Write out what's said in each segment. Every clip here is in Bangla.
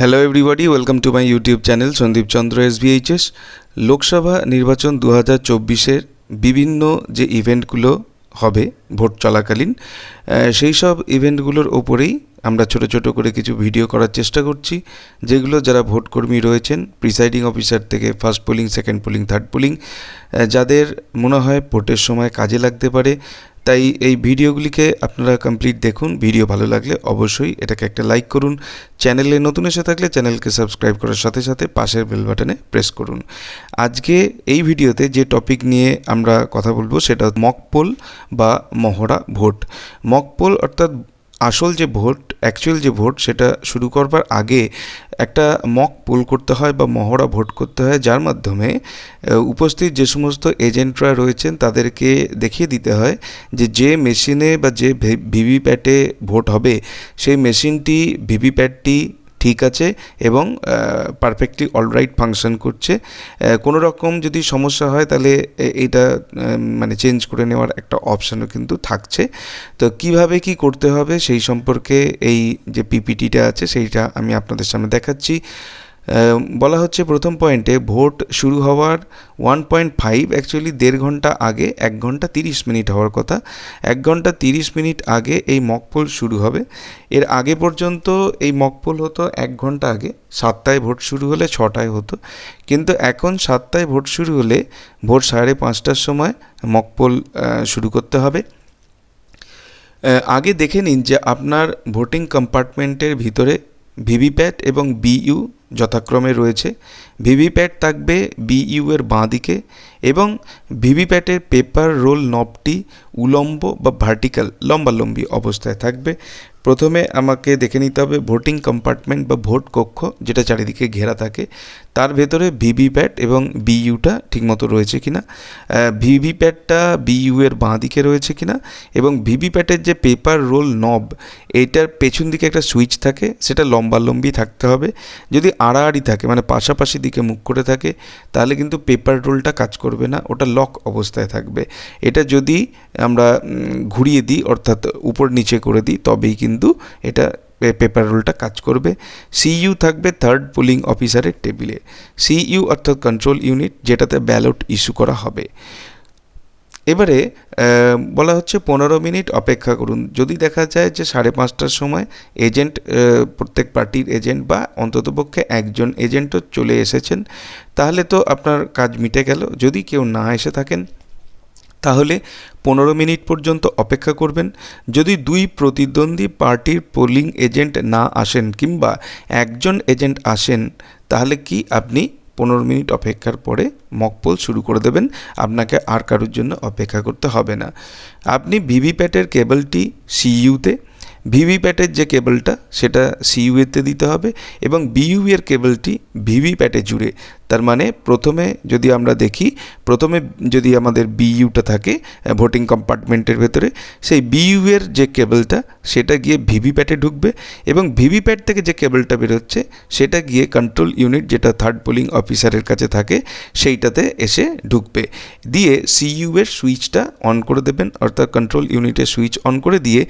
Hello everybody welcome to my YouTube channel Sandip Chandra SBHS Lok Sabha নির্বাচন দু হাজার চব্বিশের বিভিন্ন যে ইভেন্টগুলো হবে ভোট চলাকালীন সেই সব ইভেন্টগুলোর ওপরেই আমরা ছোট ছোট করে কিছু ভিডিও করার চেষ্টা করছি, যেগুলো যারা ভোটকর্মী রয়েছেন প্রিসাইডিং অফিসার থেকে first polling second polling third polling যাদের মনে হয় ভোটের সময় কাজে লাগতে পারে তাই এই ভিডিওগুলিকে আপনারা কমপ্লিট দেখুন। ভিডিও ভালো লাগলে অবশ্যই এটাকে একটা লাইক করুন। চ্যানেলে নতুন এসে থাকলে চ্যানেলকে সাবস্ক্রাইব করার সাথে সাথে পাশের বেল বাটনে প্রেস করুন। আজকে এই ভিডিওতে যে টপিক নিয়ে আমরা কথা বলব সেটা মকপোল বা মহড়া ভোট মকপোল অর্থাৎ আসল যে ভোট অ্যাকচুয়াল যে ভোট, সেটা শুরু করবার আগে একটা মক পোল করতে হয় বা মহড়া ভোট করতে হয়, যার মাধ্যমে উপস্থিত যে সমস্ত এজেন্টরা রয়েছেন, তাদেরকে দেখিয়ে দিতে হয় যে যে মেশিনে বা যে ভিভিপ্যাটে ভোট হবে, সেই মেশিনটি ভিভিপ্যাটটি ঠিক আছে এবং পারফেক্টলি অলরাইট ফাংশন করছে। কোনো রকম যদি সমস্যা হয় তাহলে এটা মানে চেঞ্জ করে নেওয়ার একটা অপশানও কিন্তু থাকছে। তো কীভাবে কি করতে হবে সেই সম্পর্কে এই যে পিপিটিটা আছে সেইটা আমি আপনাদের সামনে দেখাচ্ছি। বলা হচ্ছে প্রথম পয়েন্টে ভোট শুরু হওয়ার ওয়ান পয়েন্ট ফাইভ অ্যাকচুয়ালি দেড় ঘণ্টা আগে এক ঘণ্টা তিরিশ মিনিট হওয়ার কথা। এক ঘণ্টা তিরিশ মিনিট আগে এই মকপোল শুরু হবে। এর আগে পর্যন্ত এই মকপোল হতো এক ঘণ্টা আগে, সাতটায় ভোট শুরু হলে ছটায় হতো। কিন্তু এখন সাতটায় ভোট শুরু হলে ভোর সাড়ে পাঁচটার সময় মকপোল শুরু করতে হবে। আগে দেখে নিন যে আপনার ভোটিং কম্পার্টমেন্টের ভিতরে ভিভিপ্যাট এবং বিইউ যথাক্রমে রয়েছে। ভিভিপ্যাট থাকবে বিইউ এর বাঁ দিকে এবং ভিভিপ্যাটের পেপার রোল নবটি উলম্ব বা ভার্টিক্যাল লম্বালম্বি অবস্থায় থাকবে। প্রথমে আমাকে দেখে নিতে হবে ভোটিং কম্পার্টমেন্ট বা ভোট কক্ষ, যেটা চারিদিকে ঘেরা থাকে। তার ভেতরে ভিভিপ্যাট এবং বিইউটা ঠিকমতো রয়েছে কিনা ভিভিপ্যাটটা বিইউ এর বাঁ দিকে রয়েছে কিনা এবং ভিভিপ্যাটের যে পেপার রোল নব এইটার পেছন দিকে একটা সুইচ থাকে, সেটা লম্বালম্বি থাকতে হবে। যদি আড়াআড়ি থাকে মানে পাশাপাশি দিকে মুখ করে থাকে, তাহলে কিন্তু পেপার রোলটা কাজ করবে না, ওটা লক অবস্থায় থাকবে। এটা যদি আমরা ঘুরিয়ে দিই, অর্থাৎ উপর নিচে করে দিই, তবেই কিন্তু এটা পেপার রোলটা কাজ করবে। সিইউ থাকবে থার্ড পোলিং অফিসারের টেবিলে সিইউ অর্থাৎ কন্ট্রোল ইউনিট যেটাতে ব্যালট ইস্যু করা হবে। এবারে বলা হচ্ছে পনেরো মিনিট অপেক্ষা করুন। যদি দেখা যায় যে সাড়ে পাঁচটার সময় এজেন্ট প্রত্যেক পার্টির এজেন্ট বা অন্ততপক্ষে একজন এজেন্টও চলে এসেছেন, তাহলে তো আপনার কাজ মিটে গেল। যদি কেউ না এসে থাকেন তাহলে পনেরো মিনিট পর্যন্ত অপেক্ষা করবেন। যদি দুই প্রতিদ্বন্দ্বী পার্টির পোলিং এজেন্ট না আসেন কিংবা একজন এজেন্ট আসেন, তাহলে কি আপনি পনেরো মিনিট অপেক্ষার পরে মকপোল শুরু করে দেবেন? আপনাকে আর কারোর জন্য অপেক্ষা করতে হবে না। আপনি ভিভিপ্যাটের কেবলটি সিইউতে ভিভিপ্যাটের যে কেবলটা, সেটা সিইউতে দিতে হবে এবং বিইউ এর কেবলটি ভিভিপ্যাটে জুড়ে। তার মানে প্রথমে যদি আমরা দেখি, প্রথমে যদি আমাদের বিইউটা থাকে ভোটিং কম্পার্টমেন্টের ভেতরে, সেই বিইউ এর যে কেবলটা, সেটা গিয়ে ভিভিপ্যাটে ঢুকবে এবং ভিভিপ্যাট থেকে যে কেবলটা বেরোচ্ছে, সেটা গিয়ে কন্ট্রোল ইউনিট যেটা থার্ড পোলিং অফিসারের কাছে থাকে, সেইটাতে এসে ঢুকবে। দিয়ে সিইউ এর সুইচটা অন করে দেবেন, অর্থাৎ কন্ট্রোল ইউনিটের সুইচ অন করে দিয়ে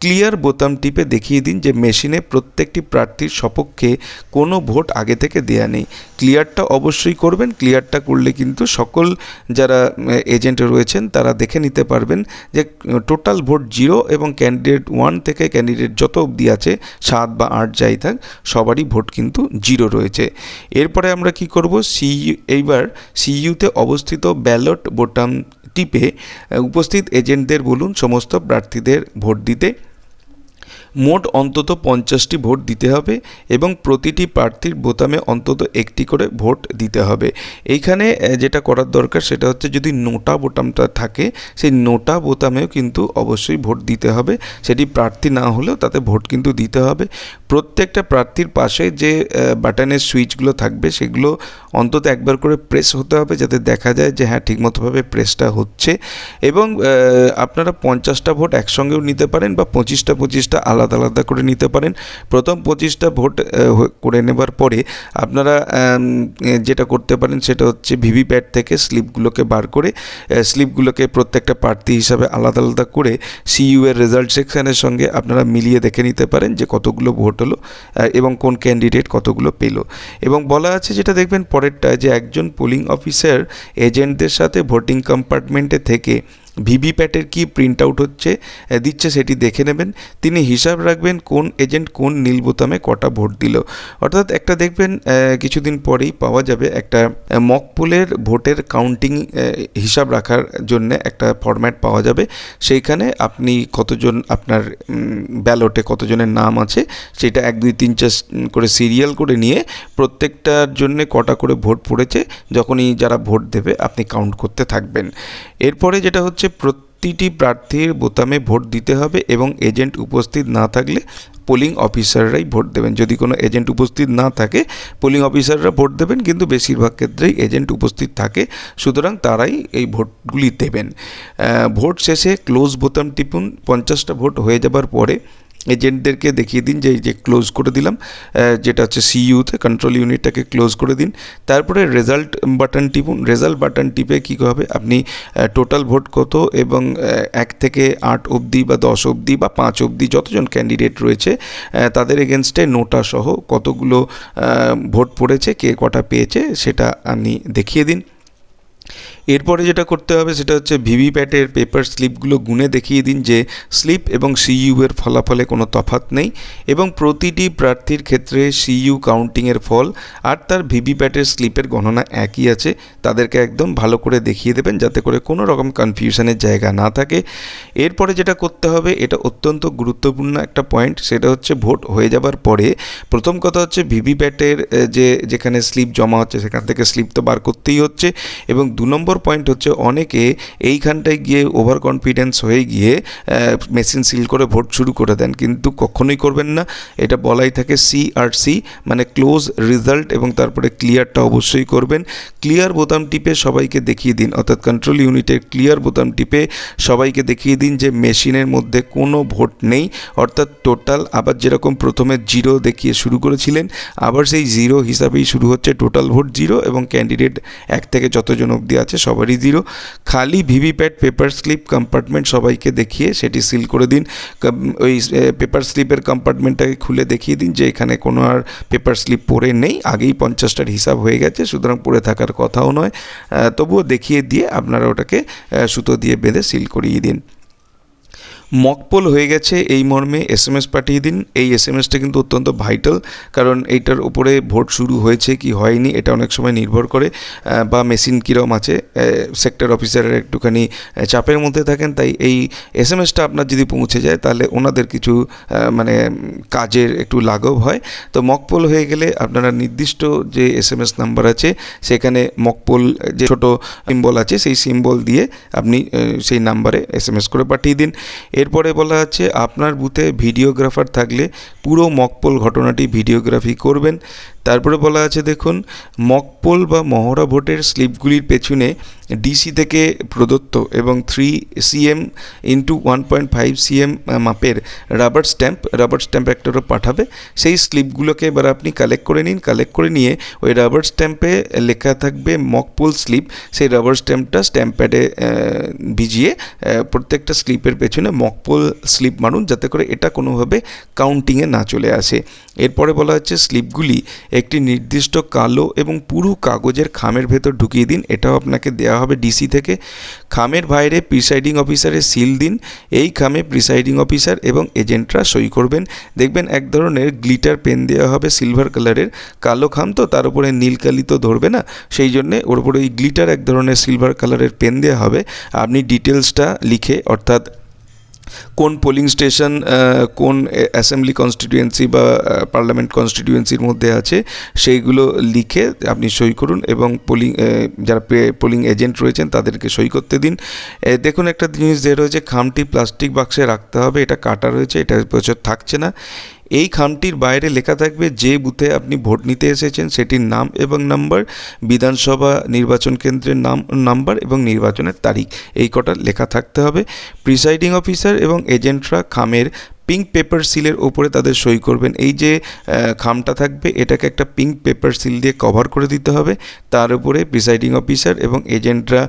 ক্লিয়ার বোতাম টিপে দেখিয়ে দিন যে মেশিনে প্রত্যেকটি প্রার্থীর সপক্ষে কোনো ভোট আগে থেকে দেয়া নেই। ক্লিয়ারটা অবশ্যই করবেন ক্লিয়ারটা করলে কিন্তু সকল যারা এজেন্ট রয়েছেন তারা দেখে নিতে পারবেন যে টোটাল ভোট জিরো এবং ক্যান্ডিডেট ওয়ান থেকে ক্যান্ডিডেট যত অবধি আছে, সাত বা আট যাই থাক, সবারই ভোট কিন্তু জিরো রয়েছে। এরপরে আমরা কি করব? সি এইবার সিইউতে অবস্থিত ব্যালট বোতাম টিপে উপস্থিত এজেন্টদের বলুন সমস্ত প্রার্থীদের ভোট দিতে মোট অন্তত পঞ্চাশটি ভোট দিতে হবে এবং প্রতিটি প্রার্থীর বোতামে অন্তত একটি করে ভোট দিতে হবে। এইখানে যেটা করার দরকার সেটা হচ্ছে যদি নোটা বোতামটা থাকে, সেই নোটা বোতামেও কিন্তু অবশ্যই ভোট দিতে হবে। সেটি প্রার্থী না হলেও তাতে ভোট কিন্তু দিতে হবে। প্রত্যেকটা প্রার্থীর পাশে যে বাটনের সুইচগুলো থাকবে সেগুলো অন্তত একবার করে প্রেস হতে হবে যাতে দেখা যায় যে হ্যাঁ ঠিকমতোভাবে প্রেসটা হচ্ছে। এবং আপনারা পঞ্চাশটা ভোট একসঙ্গেও নিতে পারেন বা পঁচিশটা পঁচিশটা আলাদা আলাদা আলাদা করে নিতে পারেন। প্রথম পঁচিশটা ভোট করে নেবার পরে আপনারা যেটা করতে পারেন সেটা হচ্ছে ভিভিপ্যাট থেকে স্লিপগুলোকে বার করে স্লিপগুলোকে প্রত্যেকটা প্রার্থী হিসাবে আলাদা আলাদা করে সিইউ এর রেজাল্ট সেকশনের সঙ্গে আপনারা মিলিয়ে দেখে নিতে পারেন যে কতগুলো ভোট হলো এবং কোন ক্যান্ডিডেট কতগুলো পেল। এবং বলা আছে যেটা দেখবেন পরেরটা যে একজন পোলিং অফিসার এজেন্টদের সাথে ভোটিং কম্পার্টমেন্টে থেকে ভিভিপ্যাটের কি প্রিন্ট আউট হচ্ছে দিচ্ছে সেটি দেখে নেবেন। তিনি হিসাব রাখবেন কোন এজেন্ট কোন নীল বোতামে কটা ভোট দিল। অর্থাৎ একটা দেখবেন কিছুদিন পরেই পাওয়া যাবে একটা মকপুলের ভোটের কাউন্টিং হিসাব রাখার জন্য একটা ফরম্যাট পাওয়া যাবে। সেইখানে আপনি কতজন আপনার ব্যালটে কতজনের নাম আছে, সেটা এক, দুই, তিন, চার করে সিরিয়াল করে নিয়ে প্রত্যেকটার জন্য কটা করে ভোট পড়েছে, যখনই যারা ভোট দেবে আপনি কাউন্ট করতে থাকবেন। এরপরে যেটা হচ্ছে প্রতিটি প্রার্থীর বোতামে ভোট দিতে হবে এবং এজেন্ট উপস্থিত না থাকলে পোলিং অফিসাররাই ভোট দেবেন। যদি কোনো এজেন্ট উপস্থিত না থাকে, পোলিং অফিসাররা ভোট দেবেন, কিন্তু বেশিরভাগ ক্ষেত্রেই এজেন্ট উপস্থিত থাকে, সুতরাং তারাই এই ভোটগুলি দেবেন। ভোট শেষে ক্লোজ বোতাম টিপুন, পঞ্চাশটা ভোট হয়ে যাবার পরে এজেন্টদেরকে দেখিয়ে দিন যে এই যে ক্লোজ করে দিলাম যেটা হচ্ছে সিইউতে কন্ট্রোল ইউনিটটাকে ক্লোজ করে দিন। তারপরে রেজাল্ট বাটন টিপুন। রেজাল্ট বাটন টিপে কী হবে? আপনি টোটাল ভোট কত এবং এক থেকে আট অবধি বা দশ অবধি বা পাঁচ অবধি যতজন ক্যান্ডিডেট রয়েছে তাদের এগেনস্টে নোটা সহ কতগুলো ভোট পড়েছে, কে কটা পেয়েছে, সেটা আপনি দেখিয়ে দিন। এরপরে যেটা করতে হবে সেটা হচ্ছে ভিভিপ্যাটের পেপার স্লিপগুলো গুনে দেখিয়ে দিন যে স্লিপ এবং সিইউ এর ফলাফলে কোনো তফাৎ নেই এবং প্রতিটি প্রার্থীর ক্ষেত্রে সিইউ কাউন্টিংয়ের ফল আর তার ভিভিপ্যাটের স্লিপের গণনা একই আছে। তাদেরকে একদম ভালো করে দেখিয়ে দেবেন যাতে করে কোনো রকম কনফিউশনের জায়গা না থাকে। এরপরে যেটা করতে হবে, এটা অত্যন্ত গুরুত্বপূর্ণ একটা পয়েন্ট সেটা হচ্ছে ভোট হয়ে যাবার পরে প্রথম কথা হচ্ছে ভিভিপ্যাটের যে, যেখানে স্লিপ জমা হচ্ছে সেখান থেকে স্লিপ তো বার করতেই হচ্ছে এবং দু নম্বর পয়েন্ট হচ্ছে অনেকে এইখানটায় গিয়ে ওভার কনফিডেন্স হয়ে গিয়ে মেশিন সিল করে ভোট শুরু করে দেন। কিন্তু কখনোই করবেন না। এটা বলাই থাকে সি আর সি মানে ক্লোজ রেজাল্ট এবং তারপরে ক্লিয়ারটা অবশ্যই করবেন। ক্লিয়ার বোতাম টিপে সবাইকে দেখিয়ে দিন। অর্থাৎ কন্ট্রোল ইউনিটের ক্লিয়ার বোতাম টিপে সবাইকে দেখিয়ে দিন যে মেশিনের মধ্যে কোনো ভোট নেই। অর্থাৎ টোটাল আবার যেরকম প্রথমে জিরো দেখিয়ে শুরু করেছিলেন, আবার সেই জিরো হিসাবেই শুরু হচ্ছে টোটাল ভোট জিরো এবং ক্যান্ডিডেট এক থেকে যতজন অবধি আছে সবারই দিল খালি ভিভিপ্যাট, পেপার স্লিপ কম্পার্টমেন্ট সবাইকে দেখিয়ে সেটি সিল করে দিন। ওই পেপার স্লিপের কম্পার্টমেন্টটাকে খুলে দেখিয়ে দিন যে এখানে কোনো আর পেপার স্লিপ পরে নেই। আগেই পঞ্চাশটার হিসাব হয়ে গেছে, সুতরাং পরে থাকার কথাও নয়। তবুও দেখিয়ে দিয়ে আপনারা ওটাকে সুতো দিয়ে বেঁধে সিল করিয়ে দিন। মকপোল হয়ে গেছে এই মর্মে এস এম এস পাঠিয়ে দিন। এই এস এম এসটা কিন্তু অত্যন্ত ভাইটাল কারণ এইটার উপরে ভোট শুরু হয়েছে কি হয়নি, এটা অনেক সময় নির্ভর করে বা মেশিন কীরম আছে সেক্টর অফিসারের একটুখানি চাপের মধ্যে থাকেন। তাই এই এস এম এসটা আপনার যদি পৌঁছে যায়, তাহলে ওনাদের কিছু মানে কাজের একটু লাঘব হয়। তো মকপোল হয়ে গেলে আপনারা নির্দিষ্ট যে এস এম এস নাম্বার আছে, সেখানে মকপোল, যে ছোটো সিম্বল আছে, সেই সিম্বল দিয়ে আপনি সেই নাম্বারে এস এম এস করে পাঠিয়ে দিন। এরপরে বলা হচ্ছে আপনার বুথে ভিডিওগ্রাফার থাকলে পুরো মকপল ঘটনাটি ভিডিওগ্রাফি করবেন। তারপরে বলা আছে, দেখুন, মকপোল বা মহড়া ভোটের স্লিপগুলির পেছনে ডিসি থেকে প্রদত্ত এবং three CM into one point five CM মাপের রাবার স্ট্যাম্প রাবার স্ট্যাম্প একটা পাঠাবে। সেই স্লিপগুলোকে এবার আপনি কালেক্ট করে নিন। কালেক্ট করে নিয়ে ওই রাবার স্ট্যাম্পে লেখা থাকবে মকপোল স্লিপ। সেই রাবার স্ট্যাম্পটা স্ট্যাম্প প্যাডে ভিজিয়ে প্রত্যেকটা স্লিপের পেছনে মকপোল স্লিপ মারুন যাতে করে এটা কোনোভাবে কাউন্টিংয়ে না চলে আসে। এরপরে বলা হচ্ছে, স্লিপগুলি একটি নির্দিষ্ট কালো এবং পুরু কাগজের খামের ভেতর ঢুকিয়ে দিন। এটাও আপনাকে দেওয়া হবে ডিসি থেকে। খামের বাইরে প্রিসাইডিং অফিসারের সিল দিন। এই খামে প্রিসাইডিং অফিসার এবং এজেন্টরা সই করবেন। দেখবেন এক ধরনের গ্লিটার পেন দেওয়া হবে সিলভার কালারের। কালো খাম তো তার উপরে নীল কালি তো ধরবে না। সেই জন্যে ওর উপরে ওই গ্লিটার এক ধরনের সিলভার কালারের পেন দেওয়া হবে। আপনি ডিটেলসটা লিখে অর্থাৎ কোন পোলিং স্টেশন কোন অ্যাসেম্বলি কনস্টিটিউয়েন্সি বা পার্লামেন্ট কনস্টিটিউয়েন্সির মধ্যে আছে, সেইগুলো লিখে আপনি সই করুন এবং পোলিং যারা পোলিং এজেন্ট রয়েছেন তাদেরকে সই করতে দিন। দেখুন একটা জিনিস যে রয়েছে, খামটি প্লাস্টিক বাক্সে রাখতে হবে, এটা কাটা রয়েছে, এটা বছর থাকছে না। এই খামটির বাইরে লেখা থাকবে, যে বুথে আপনি ভোট নিতে এসেছেন, সেটির নাম এবং নাম্বার বিধানসভা নির্বাচন কেন্দ্রের নাম নাম্বার এবং নির্বাচনের তারিখ। এই কটা লেখা থাকতে হবে। প্রিসাইডিং অফিসার এবং এজেন্টরা খামের পিঙ্ক পেপার সিলের ওপরে তাদের সই করবেন। এই যে খামটা থাকবে, এটাকে একটা পিঙ্ক পেপার সিল দিয়ে কভার করে দিতে হবে। তার উপরে প্রিসাইডিং অফিসার এবং এজেন্টরা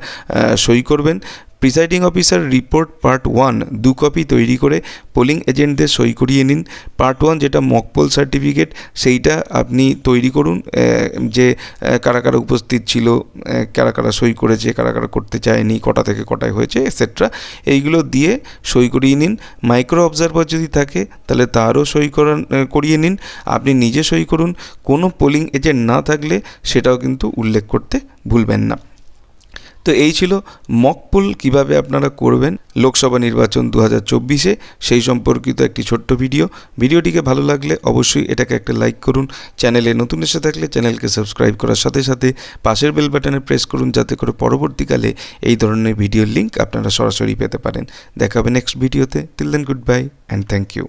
সই করবেন। Presiding officer report part one দু কপি তৈরি করে পোলিং এজেন্টদের সই করিয়ে নিন। পার্ট ওয়ান যেটা মকপোল সার্টিফিকেট সেইটা আপনি তৈরি করুন যে কারা কারা উপস্থিত ছিল কারা কারা সই করেছে, কারা কারা করতে চায়নি, কটা থেকে কটায় হয়েছে এটসেট্রা এইগুলো দিয়ে সই করিয়ে নিন। মাইক্রো অবজারভার যদি থাকে, তাহলে তারও সই করান করিয়ে নিন। আপনি নিজে সই করুন। কোনো পোলিং এজেন্ট না থাকলে সেটাও কিন্তু উল্লেখ করতে ভুলবেন না। তো এই ছিল মকপুল কীভাবে আপনারা করবেন লোকসভা নির্বাচন দু হাজার চব্বিশে। সেই সম্পর্কিত একটি ছোট্ট ভিডিও। ভিডিওটিকে ভালো লাগলে অবশ্যই এটাকে একটা লাইক করুন। চ্যানেলে নতুন এসে থাকলে চ্যানেলকে সাবস্ক্রাইব করার সাথে সাথে পাশের বেল বাটনে প্রেস করুন যাতে করে পরবর্তীকালে এই ধরনের ভিডিওর লিঙ্ক আপনারা সরাসরি পেতে পারেন। দেখা হবে নেক্সট ভিডিওতে till then goodbye and thank you